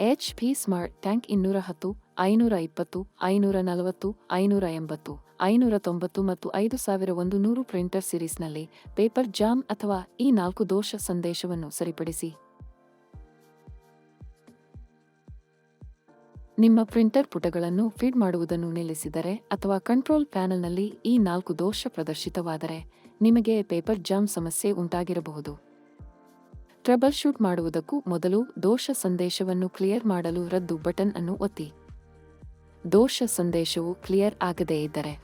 H P smart tank ಇನ್ನೂರ ಹತ್ತು ಐನೂರ ಇಪ್ಪತ್ತು ಐನೂರ ನಲವತ್ತು ಐನೂರ ಎಂಬತ್ತು ಐನೂರ ತೊಂಬತ್ತು ಮತ್ತು ಐದು ಸಾವಿರ ಒಂದು ನೂರು ಪ್ರಿಂಟರ್ ಸಿರೀಸ್ನಲ್ಲಿ ಪೇಪರ್ ಜಾಮ್ ಅಥವಾ ಈ ನಾಲ್ಕು ದೋಷ ಸಂದೇಶವನ್ನು ಸರಿಪಡಿಸಿ. ನಿಮ್ಮ ಪ್ರಿಂಟರ್ ಪುಟಗಳನ್ನು ಫೀಡ್ ಮಾಡುವುದನ್ನು ನಿಲ್ಲಿಸಿದರೆ ಅಥವಾ ಕಂಟ್ರೋಲ್ ಪ್ಯಾನಲ್ನಲ್ಲಿ ಈ ನಾಲ್ಕು ದೋಷ ಪ್ರದರ್ಶಿತವಾದರೆ ನಿಮಗೆ ಪೇಪರ್ ಜಾಮ್ ಸಮಸ್ಯೆ ಉಂಟಾಗಿರಬಹುದು. ಟ್ರಬಲ್ ಶೂಟ್ ಮಾಡುವುದಕ್ಕೂ ಮೊದಲು ದೋಷ ಸಂದೇಶವನ್ನು ಕ್ಲಿಯರ್ ಮಾಡಲು ರದ್ದು ಬಟನ್ ಅನ್ನು ಒತ್ತಿ. ದೋಷ ಸಂದೇಶವು ಕ್ಲಿಯರ್ ಆಗದೇ ಇದ್ದರೆ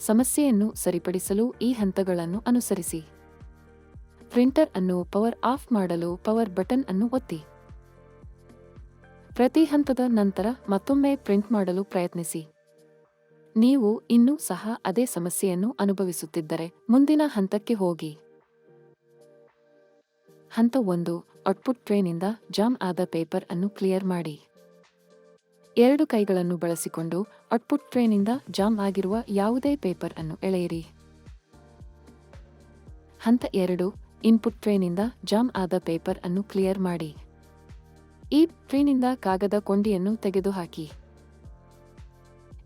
ಸಮಸ್ಯೆಯನ್ನು ಸರಿಪಡಿಸಲು ಈ ಹಂತಗಳನ್ನು ಅನುಸರಿಸಿ. ಪ್ರಿಂಟರ್ ಅನ್ನು ಪವರ್ ಆಫ್ ಮಾಡಲು ಪವರ್ ಬಟನ್ ಅನ್ನು ಒತ್ತಿ. ಪ್ರತಿ ಹಂತದ ನಂತರ ಮತ್ತೊಮ್ಮೆ ಪ್ರಿಂಟ್ ಮಾಡಲು ಪ್ರಯತ್ನಿಸಿ. ನೀವು ಇನ್ನೂ ಸಹ ಅದೇ ಸಮಸ್ಯೆಯನ್ನು ಅನುಭವಿಸುತ್ತಿದ್ದರೆ ಮುಂದಿನ ಹಂತಕ್ಕೆ ಹೋಗಿ. ಹಂತ ಒಂದು ಔಟ್ಪುಟ್ ಟ್ರೇನಿಂದ ಜಾಮ್ ಆದ ಪೇಪರ್ ಅನ್ನು ಕ್ಲಿಯರ್ ಮಾಡಿ. ಎರಡು ಕೈಗಳನ್ನು ಬಳಸಿಕೊಂಡು ಔಟ್ಪುಟ್ ಟ್ರೇನಿಂದ ಜಾಮ್ ಆಗಿರುವ ಯಾವುದೇ ಪೇಪರ್ ಅನ್ನು ಎಳೆಯಿರಿ. ಹಂತ ಎರಡು ಇನ್ಪುಟ್ ಟ್ರೇನಿಂದ ಜಾಮ್ ಆದ ಪೇಪರ್ ಅನ್ನು ಕ್ಲಿಯರ್ ಮಾಡಿ. ಈ ಟ್ರೇನಿಂದ ಕಾಗದ ಕೊಂಡಿಯನ್ನು ತೆಗೆದುಹಾಕಿ.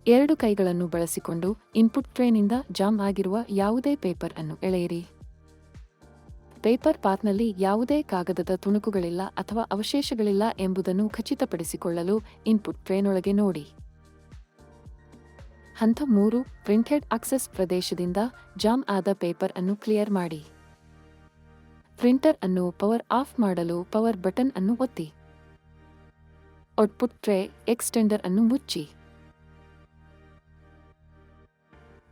ಎರಡು ಕೈಗಳನ್ನು ಬಳಸಿಕೊಂಡು ಇನ್ಪುಟ್ ಟ್ರೇನಿಂದ ಜಾಮ್ ಆಗಿರುವ ಯಾವುದೇ ಪೇಪರ್ ಅನ್ನು ಎಳೆಯಿರಿ. ಪೇಪರ್ ಪಾತ್ನಲ್ಲಿ ಯಾವುದೇ ಕಾಗದದ ತುಣುಕುಗಳಿಲ್ಲ ಅಥವಾ ಅವಶೇಷಗಳಿಲ್ಲ ಎಂಬುದನ್ನು ಖಚಿತಪಡಿಸಿಕೊಳ್ಳಲು ಇನ್ಪುಟ್ ಟ್ರೇನೊಳಗೆ ನೋಡಿ. ಹಂತ ಮೂರು, ಪ್ರಿಂಟೆಡ್ ಆಕ್ಸೆಸ್ ಪ್ರದೇಶದಿಂದ ಜಾಮ್ ಆದ ಪೇಪರ್ ಅನ್ನು ಕ್ಲಿಯರ್ ಮಾಡಿ. ಪ್ರಿಂಟರ್ ಅನ್ನು ಪವರ್ ಆಫ್ ಮಾಡಲು ಪವರ್ ಬಟನ್ ಅನ್ನು ಒತ್ತಿ. ಔಟ್ಪುಟ್ ಟ್ರೇ, ಎಕ್ಸ್ಟೆಂಡರ್ ಅನ್ನು ಮುಚ್ಚಿ.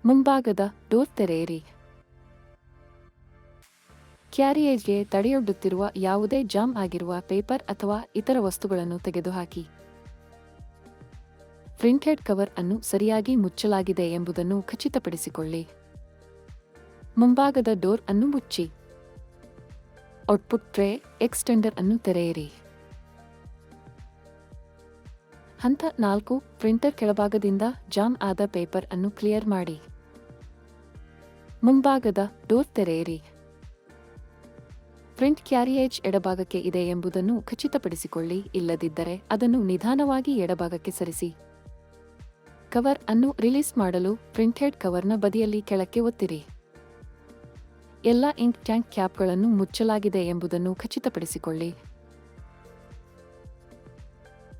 ಮುಂಭಾಗದ ಡೋರ್ ತೆರೆಯಿರಿ. ಕ್ಯಾರಿಯೇಜ್ಗೆ ತಡೆಯೊಡ್ಡುತ್ತಿರುವ ಯಾವುದೇ ಜಾಮ್ ಆಗಿರುವ ಪೇಪರ್ ಅಥವಾ ಇತರ ವಸ್ತುಗಳನ್ನು ತೆಗೆದುಹಾಕಿ. ಪ್ರಿಂಟೆಡ್ ಕವರ್ ಅನ್ನು ಸರಿಯಾಗಿ ಮುಚ್ಚಲಾಗಿದೆ ಎಂಬುದನ್ನು ಖಚಿತಪಡಿಸಿಕೊಳ್ಳಿ. ಮುಂಭಾಗದ ಡೋರ್ ಅನ್ನು ಮುಚ್ಚಿ. ಔಟ್ಪುಟ್ ಟ್ರೇ ಎಕ್ಸ್ಟೆಂಡರ್ ಅನ್ನು ತೆರೆಯಿರಿ. ಹಂತ ನಾಲ್ಕು, ಪ್ರಿಂಟರ್ ಕೆಳಭಾಗದಿಂದ ಜಾಮ್ ಆದ ಪೇಪರ್ ಅನ್ನು ಕ್ಲಿಯರ್ ಮಾಡಿ. ಮುಂಭಾಗದ ಡೋರ್ ತೆರೆಯಿರಿ. ಪ್ರಿಂಟ್ ಕ್ಯಾರಿಯೇಜ್ ಎಡಭಾಗಕ್ಕೆ ಇದೆ ಎಂಬುದನ್ನು ಖಚಿತಪಡಿಸಿಕೊಳ್ಳಿ, ಇಲ್ಲದಿದ್ದರೆ ಅದನ್ನು ನಿಧಾನವಾಗಿ ಎಡಭಾಗಕ್ಕೆ ಸರಿಸಿ. ಕವರ್ ಅನ್ನು ರಿಲೀಸ್ ಮಾಡಲು ಪ್ರಿಂಟೆಡ್ ಕವರ್ನ ಬದಿಯಲ್ಲಿ ಕೆಳಕ್ಕೆ ಒತ್ತಿರಿ. ಎಲ್ಲ ಇಂಕ್ ಟ್ಯಾಂಕ್ ಕ್ಯಾಪ್ಗಳನ್ನು ಮುಚ್ಚಲಾಗಿದೆ ಎಂಬುದನ್ನು ಖಚಿತಪಡಿಸಿಕೊಳ್ಳಿ.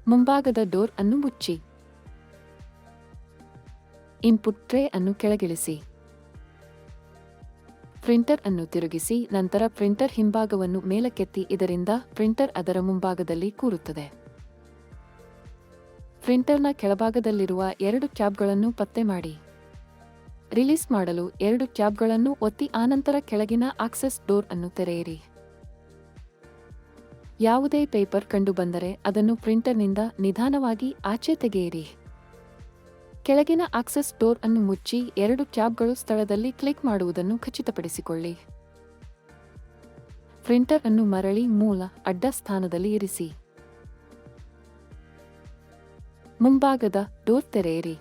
ಮುಂಭಾಗದ ಡೋರ್ ಅನ್ನು ಮುಚ್ಚಿ. ಇನ್ಪುಟ್ ಟ್ರೇ ಅನ್ನು ಕೆಳಗಿಳಿಸಿ. ಪ್ರಿಂಟರ್ ಅನ್ನು ತಿರುಗಿಸಿ ನಂತರ ಪ್ರಿಂಟರ್ ಹಿಂಭಾಗವನ್ನು ಮೇಲಕ್ಕೆತ್ತಿ ಇದರಿಂದ ಪ್ರಿಂಟರ್ ಅದರ ಮುಂಭಾಗದಲ್ಲಿ ಕೂರುತ್ತದೆ. ಪ್ರಿಂಟರ್ನ ಕೆಳಭಾಗದಲ್ಲಿರುವ ಎರಡು ಕ್ಯಾಬ್ಗಳನ್ನು ಪತ್ತೆ ಮಾಡಿ. ರಿಲೀಸ್ ಮಾಡಲು ಎರಡು ಕ್ಯಾಬ್ಗಳನ್ನು ಒತ್ತಿ ಆನಂತರ ಕೆಳಗಿನ ಆಕ್ಸೆಸ್ ಡೋರ್ ಅನ್ನು ತೆರೆಯಿರಿ. ಯಾವುದೇ ಪೇಪರ್ ಕಂಡುಬಂದರೆ ಅದನ್ನು ಪ್ರಿಂಟರ್ನಿಂದ ನಿಧಾನವಾಗಿ ಆಚೆ ತೆಗೆಯಿರಿ. ಕೆಳಗಿನ ಆಕ್ಸೆಸ್ ಡೋರ್ ಅನ್ನು ಮುಚ್ಚಿ ಎರಡು ಟ್ಯಾಬ್ಗಳು ಸ್ಥಳದಲ್ಲಿ ಕ್ಲಿಕ್ ಮಾಡುವುದನ್ನು ಖಚಿತಪಡಿಸಿಕೊಳ್ಳಿ. ಪ್ರಿಂಟರ್ ಅನ್ನು ಮರಳಿ ಮೂಲ ಅಡ್ಡ ಸ್ಥಾನದಲ್ಲಿ ಇರಿಸಿ. ಮುಂಭಾಗದ ಡೋರ್ ತೆರೆಯಿರಿ.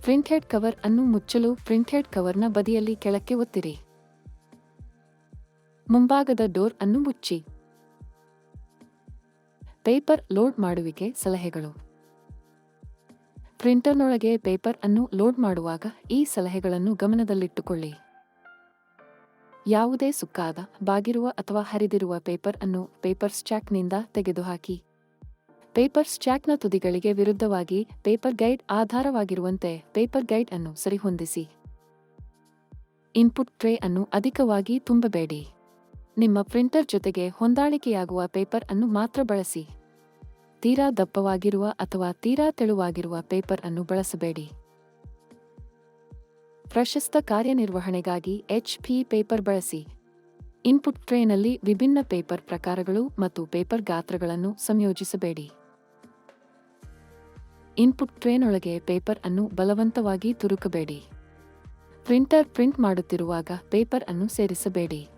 ಪ್ರಿಂಟೆಡ್ ಕವರ್ ಅನ್ನು ಮುಚ್ಚಲು ಪ್ರಿಂಟೆಡ್ ಕವರ್ನ ಬದಿಯಲ್ಲಿ ಕೆಳಕ್ಕೆ ಒತ್ತಿರಿ. ಮುಂಭಾಗದ ಡೋರ್ ಅನ್ನು ಮುಚ್ಚಿ. ಪೇಪರ್ ಲೋಡ್ ಮಾಡುವಿಕೆ ಸಲಹೆಗಳು. ಪ್ರಿಂಟರ್ನೊಳಗೆ ಪೇಪರ್ ಅನ್ನು ಲೋಡ್ ಮಾಡುವಾಗ ಈ ಸಲಹೆಗಳನ್ನು ಗಮನದಲ್ಲಿಟ್ಟುಕೊಳ್ಳಿ. ಯಾವುದೇ ಸುಕ್ಕಾದ, ಬಾಗಿರುವ ಅಥವಾ ಹರಿದಿರುವ ಪೇಪರ್ ಅನ್ನು ಪೇಪರ್ ಸ್ಟ್ಯಾಕ್ನಿಂದ ತೆಗೆದುಹಾಕಿ. ಪೇಪರ್ ಸ್ಟ್ಯಾಕ್ನ ತುದಿಗಳಿಗೆ ವಿರುದ್ಧವಾಗಿ ಪೇಪರ್ ಗೈಡ್ ಆಧಾರವಾಗಿರುವಂತೆ ಪೇಪರ್ ಗೈಡ್ ಅನ್ನು ಸರಿಹೊಂದಿಸಿ. ಇನ್ಪುಟ್ ಟ್ರೇ ಅನ್ನು ಅಧಿಕವಾಗಿ ತುಂಬಬೇಡಿ. ನಿಮ್ಮ ಪ್ರಿಂಟರ್ ಜೊತೆಗೆ ಹೊಂದಾಣಿಕೆಯಾಗುವ ಪೇಪರ್ ಅನ್ನು ಮಾತ್ರ ಬಳಸಿ. ತೀರಾ ದಪ್ಪವಾಗಿರುವ ಅಥವಾ ತೀರಾ ತೆಳುವಾಗಿರುವ ಪೇಪರ್ ಅನ್ನು ಬಳಸಬೇಡಿ. ಪ್ರಶಸ್ತ ಕಾರ್ಯನಿರ್ವಹಣೆಗಾಗಿ ಎಚ್ ಪಿ ಪೇಪರ್ ಬಳಸಿ. ಇನ್ಪುಟ್ ಟ್ರೇನಲ್ಲಿ ವಿಭಿನ್ನ ಪೇಪರ್ ಪ್ರಕಾರಗಳು ಮತ್ತು ಪೇಪರ್ ಗಾತ್ರಗಳನ್ನು ಸಂಯೋಜಿಸಬೇಡಿ. ಇನ್ಪುಟ್ ಟ್ರೇನೊಳಗೆ ಪೇಪರ್ ಅನ್ನು ಬಲವಂತವಾಗಿ ತುರುಕಬೇಡಿ. ಪ್ರಿಂಟರ್ ಪ್ರಿಂಟ್ ಮಾಡುತ್ತಿರುವಾಗ ಪೇಪರ್ ಅನ್ನು ಸೇರಿಸಬೇಡಿ.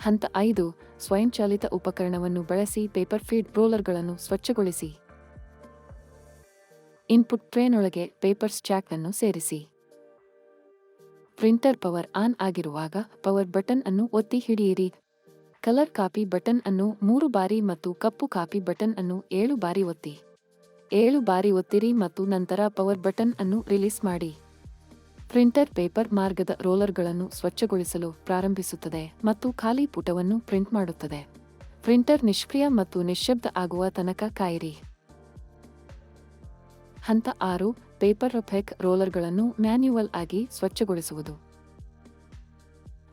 ಹಂತ ಐದು, ಸ್ವಯಂಚಾಲಿತ ಉಪಕರಣವನ್ನು ಬಳಸಿ ಪೇಪರ್ ಫೀಡ್ ರೋಲರ್ಗಳನ್ನು ಸ್ವಚ್ಛಗೊಳಿಸಿ. ಇನ್ಪುಟ್ ಟ್ರೇನೊಳಗೆ ಪೇಪರ್ ಸ್ಟ್ಯಾಕ್ ಅನ್ನು ಸೇರಿಸಿ. ಪ್ರಿಂಟರ್ ಪವರ್ ಆನ್ ಆಗಿರುವಾಗ ಪವರ್ ಬಟನ್ ಅನ್ನು ಒತ್ತಿ ಹಿಡಿಯಿರಿ. ಕಲರ್ ಕಾಪಿ ಬಟನ್ ಅನ್ನು ಮೂರು ಬಾರಿ ಮತ್ತು ಕಪ್ಪು ಕಾಪಿ ಬಟನ್ ಅನ್ನು ಏಳು ಬಾರಿ ಒತ್ತಿ. ಏಳು ಬಾರಿ ಒತ್ತಿರಿ ಮತ್ತು ನಂತರ ಪವರ್ ಬಟನ್ ಅನ್ನು ರಿಲೀಸ್ ಮಾಡಿ. ಪ್ರಿಂಟರ್ ಪೇಪರ್ ಮಾರ್ಗದ ರೋಲರ್ಗಳನ್ನು ಸ್ವಚ್ಛಗೊಳಿಸಲು ಪ್ರಾರಂಭಿಸುತ್ತದೆ ಮತ್ತು ಖಾಲಿ ಪುಟವನ್ನು ಪ್ರಿಂಟ್ ಮಾಡುತ್ತದೆ. ಪ್ರಿಂಟರ್ ನಿಷ್ಕ್ರಿಯ ಮತ್ತು ನಿಶ್ಶಬ್ದ ಆಗುವ ತನಕ ಕಾಯಿರಿ. ಹಂತ ಆರು, ಪೇಪರ್ ರಫೆಕ್ ರೋಲರ್ಗಳನ್ನು ಮ್ಯಾನ್ಯುವಲ್ ಆಗಿ ಸ್ವಚ್ಛಗೊಳಿಸುವುದು.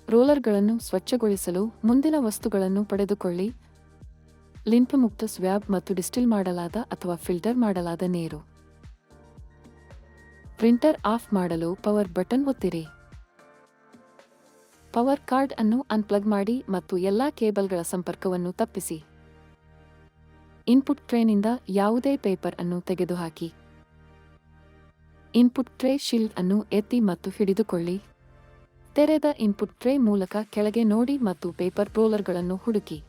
ರೋಲರ್ಗಳನ್ನು ಸ್ವಚ್ಛಗೊಳಿಸಲು ಮುಂದಿನ ವಸ್ತುಗಳನ್ನು ಪಡೆದುಕೊಳ್ಳಿ. ಲಿಂಪ್ ಮುಕ್ತ ಸ್ವ್ಯಾಬ್ ಮತ್ತು ಡಿಸ್ಟಿಲ್ ಮಾಡಲಾದ ಅಥವಾ ಫಿಲ್ಟರ್ ಮಾಡಲಾದ ನೀರು. ಪ್ರಿಂಟರ್ ಆಫ್ ಮಾಡಲು ಪವರ್ ಬಟನ್ ಒತ್ತಿರಿ. ಪವರ್ ಕಾರ್ಡ್ ಅನ್ನು ಅನ್ಪ್ಲಗ್ ಮಾಡಿ ಮತ್ತು ಎಲ್ಲಾ ಕೇಬಲ್ಗಳ ಸಂಪರ್ಕವನ್ನು ತಪ್ಪಿಸಿ. ಇನ್ಪುಟ್ ಟ್ರೇನಿಂದ ಯಾವುದೇ ಪೇಪರ್ ಅನ್ನು ತೆಗೆದುಹಾಕಿ. ಇನ್ಪುಟ್ ಟ್ರೇ ಶೀಲ್ಡ್ ಅನ್ನು ಎತ್ತಿ ಮತ್ತು ಹಿಡಿದುಕೊಳ್ಳಿ. ತೆರೆದ ಇನ್ಪುಟ್ ಟ್ರೇ ಮೂಲಕ ಕೆಳಗೆ ನೋಡಿ ಮತ್ತು ಪೇಪರ್ ರೋಲರ್ಗಳನ್ನು ಹುಡುಕಿ.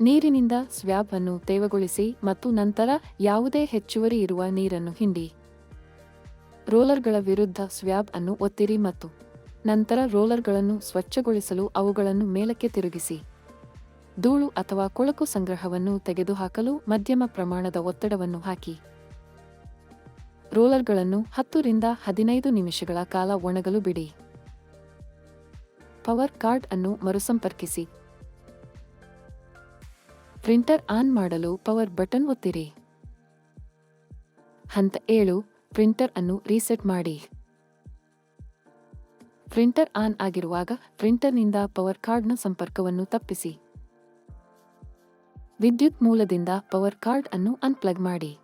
ನೀರಿನಿಂದ ಸ್ವ್ಯಾಬ್ ಅನ್ನು ತೇವಗೊಳಿಸಿ ಮತ್ತು ನಂತರ ಯಾವುದೇ ಹೆಚ್ಚುವರಿ ಇರುವ ನೀರನ್ನು ಹಿಂಡಿ. ರೋಲರ್ಗಳ ವಿರುದ್ಧ ಸ್ವ್ಯಾಬ್ ಅನ್ನು ಒತ್ತಿರಿ ಮತ್ತು ನಂತರ ರೋಲರ್ಗಳನ್ನು ಸ್ವಚ್ಛಗೊಳಿಸಲು ಅವುಗಳನ್ನು ಮೇಲಕ್ಕೆ ತಿರುಗಿಸಿ. ಧೂಳು ಅಥವಾ ಕೊಳಕು ಸಂಗ್ರಹವನ್ನು ತೆಗೆದುಹಾಕಲು ಮಧ್ಯಮ ಪ್ರಮಾಣದ ಒತ್ತಡವನ್ನು ಹಾಕಿ. ರೋಲರ್ಗಳನ್ನು ಹತ್ತರಿಂದ ಹದಿನೈದು ನಿಮಿಷಗಳ ಕಾಲ ಒಣಗಲು ಬಿಡಿ. ಪವರ್ ಕಾರ್ಡ್ ಅನ್ನು ಮರುಸಂಪರ್ಕಿಸಿ. ಪ್ರಿಂಟರ್ ಆನ್ ಮಾಡಲು ಪವರ್ ಬಟನ್ ಒತ್ತಿರಿ. ಹಂತ ಏಳು ಪ್ರಿಂಟರ್ ಅನ್ನು ರೀಸೆಟ್ ಮಾಡಿ. ಪ್ರಿಂಟರ್ ಆನ್ ಆಗಿರುವಾಗ ಪ್ರಿಂಟರ್ನಿಂದ ಪವರ್ ಕಾರ್ಡ್ನ ಸಂಪರ್ಕವನ್ನು ತಪ್ಪಿಸಿ. ವಿದ್ಯುತ್ ಮೂಲದಿಂದ ಪವರ್ ಕಾರ್ಡ್ ಅನ್ನು ಅನ್ಪ್ಲಗ್ ಮಾಡಿ.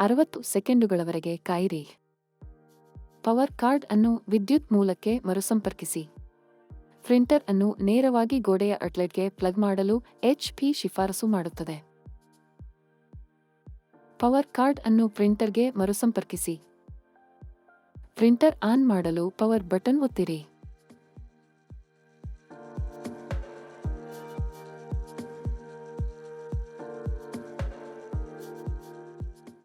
ಅರವತ್ತು ಸೆಕೆಂಡುಗಳವರೆಗೆ ಕಾಯಿರಿ. ಪವರ್ ಕಾರ್ಡ್ ಅನ್ನು ವಿದ್ಯುತ್ ಮೂಲಕ್ಕೆ ಮರುಸಂಪರ್ಕಿಸಿ. ಪ್ರಿಂಟರ್ ಅನ್ನು ನೇರವಾಗಿ ಗೋಡೆಯ ಅಟ್ಲೆಟ್ಗೆ ಪ್ಲಗ್ ಮಾಡಲು ಎಚ್ ಪಿ ಶಿಫಾರಸು ಮಾಡುತ್ತದೆ. ಪವರ್ ಕಾರ್ಡ್ ಅನ್ನು ಪ್ರಿಂಟರ್ಗೆ ಮರುಸಂಪರ್ಕಿಸಿ. ಪ್ರಿಂಟರ್ ಆನ್ ಮಾಡಲು ಪವರ್ ಬಟನ್ ಒತ್ತಿರಿ.